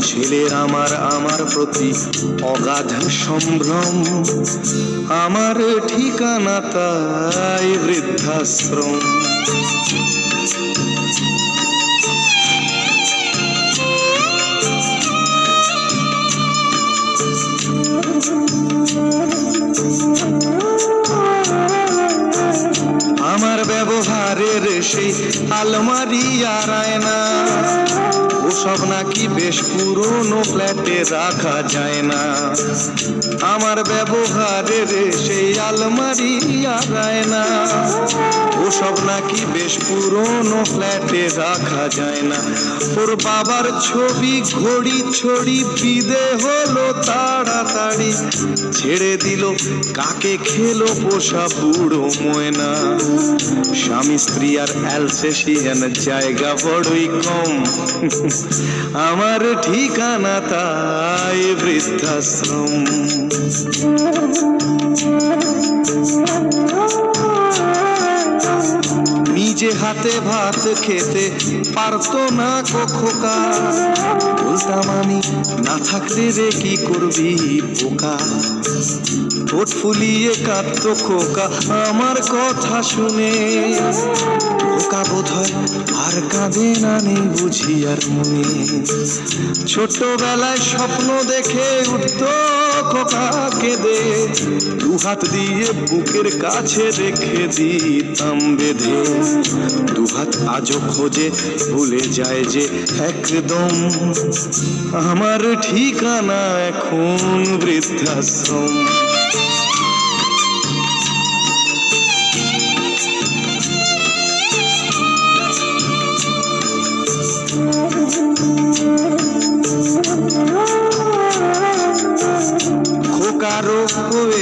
ছেলের আমার আমার প্রতি অগাধ সম্ভ্রম। আমার ঠিকানা তাই বৃদ্ধাশ্রম। আমার ব্যবহারের সেই আলমারি আর ওসব নাকি বেশ পুরনো ফ্ল্যাটে রাখা যায় না। আমার ব্যবহারের সেই আলমারি আর আয়না ওসব নাকি বেশ পুরনো ফ্ল্যাটে রাখা যায় না। ওর বাবার ছবি ঘড়ি ছড়ি বিদে হলো তাড়াতাড়ি। ছেড়ে দিল কাকে খেলো পোষা বুড়ো ময়না। স্বামী স্ত্রী আর অ্যালসেশিয়ান জায়গা বড়ই কম। আমার ঠিকানা তাই বৃদ্ধাশ্রম। নিজে হাতে ভাত খেতে পারত না কখোকা বলতাম আমি। না থাকলে রে কি করবি পোকা ঠোঁট ফুলিয়ে কাঁদতো খোকা, আমার কথা শুনে। খোকা বোধ আর কাঁদে না নেই বুঝি আর মনে। ছোটবেলায় স্বপ্ন দেখে উঠতো খোকা কেঁদে দু হাত দিয়ে বুকের কাছে রেখে দিতাম বেঁধে। দু হাত আজও খোঁজে, ভুলে যায় যে একদম আমার ঠিকানা এখন বৃদ্ধাশ্রম।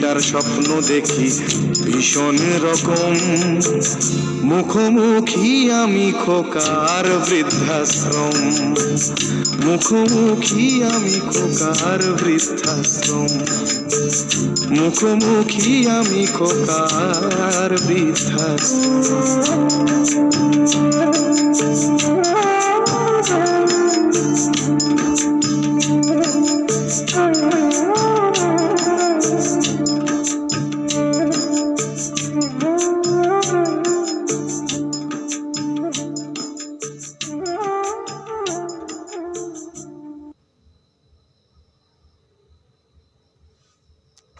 দিনটার স্বপ্ন দেখি, ভীষণ রকম। মুখোমুখি আমি খোকার বৃদ্ধাশ্রম। মুখোমুখি আমি খোকার বৃদ্ধাশ্রম। মুখোমুখি আমি খোকার বৃদ্ধাশ্রম।